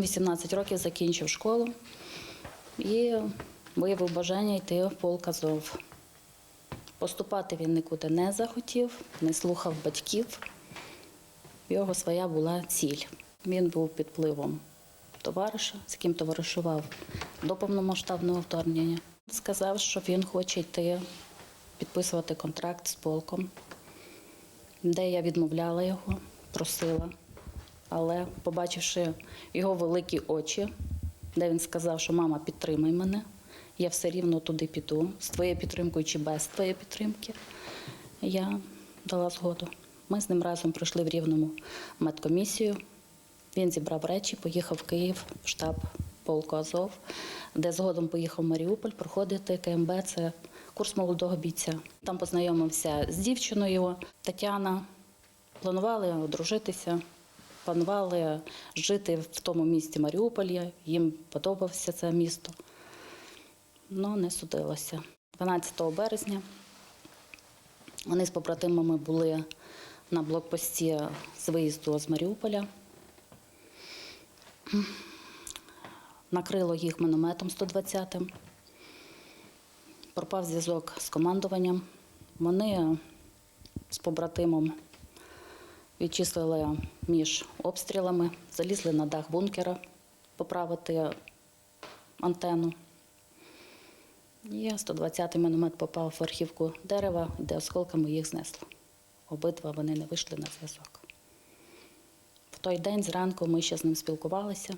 18 років закінчив школу і виявив бажання йти в полк Азов. Поступати він нікуди не захотів, не слухав батьків. Його своя була ціль. Він був під впливом товариша, з яким товаришував до повномасштабного вторгнення. Сказав, що він хоче йти підписувати контракт з полком, де я відмовляла його, просила. Але, побачивши його великі очі, де він сказав, що мама, підтримай мене, я все рівно туди піду, з твоєю підтримкою чи без твоєї підтримки, я дала згоду. Ми з ним разом пройшли в Рівному медкомісію. Він зібрав речі, поїхав в Київ, в штаб полку Азов, де згодом поїхав в Маріуполь проходити КМБ, це курс молодого бійця. Там познайомився з дівчиною Тетяна. Планували одружитися, планували жити в тому місті Маріуполі. Їм подобався це місто. Ну, не судилося. 12 березня вони з побратимами були на блокпості з виїзду з Маріуполя. Накрило їх мінометом 120-м. Пропав зв'язок з командуванням. Вони з побратимом відчислили між обстрілами, залізли на дах бункера поправити антенну. І 120-й міномет попав в верхівку дерева, де осколками їх знесло. Обидва вони не вийшли на зв'язок. В той день зранку ми ще з ним спілкувалися.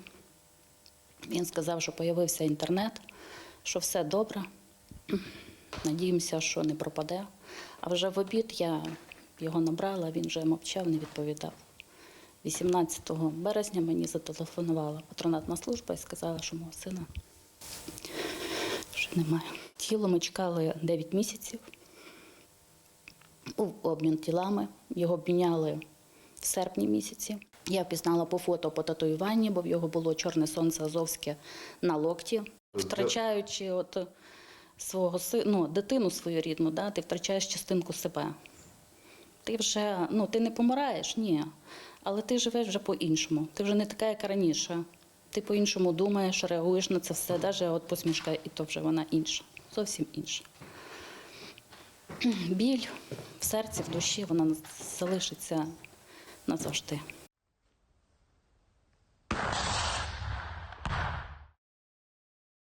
Він сказав, що з'явився інтернет, що все добре. Надіємося, що не пропаде. А вже в обід я його набрала, він вже мовчав, не відповідав. 18 березня мені зателефонувала патронатна служба і сказала, що мого сина вже немає. Тіло ми чекали 9 місяців. Був обмін тілами, його обміняли в серпні місяці. Я впізнала по фото по татуюванні, бо в його було чорне сонце азовське на локті. Втрачаючи от свого си- ну, дитину свою рідну, да, ти втрачаєш частинку себе. Ти вже ну, ти не помираєш, ні. Але ти живеш вже по-іншому. Ти вже не така, як раніше. Ти по-іншому думаєш, реагуєш на це все. Навіть от посмішка, і то вже вона інша, зовсім інша. Біль в серці, в душі, вона залишиться назавжди.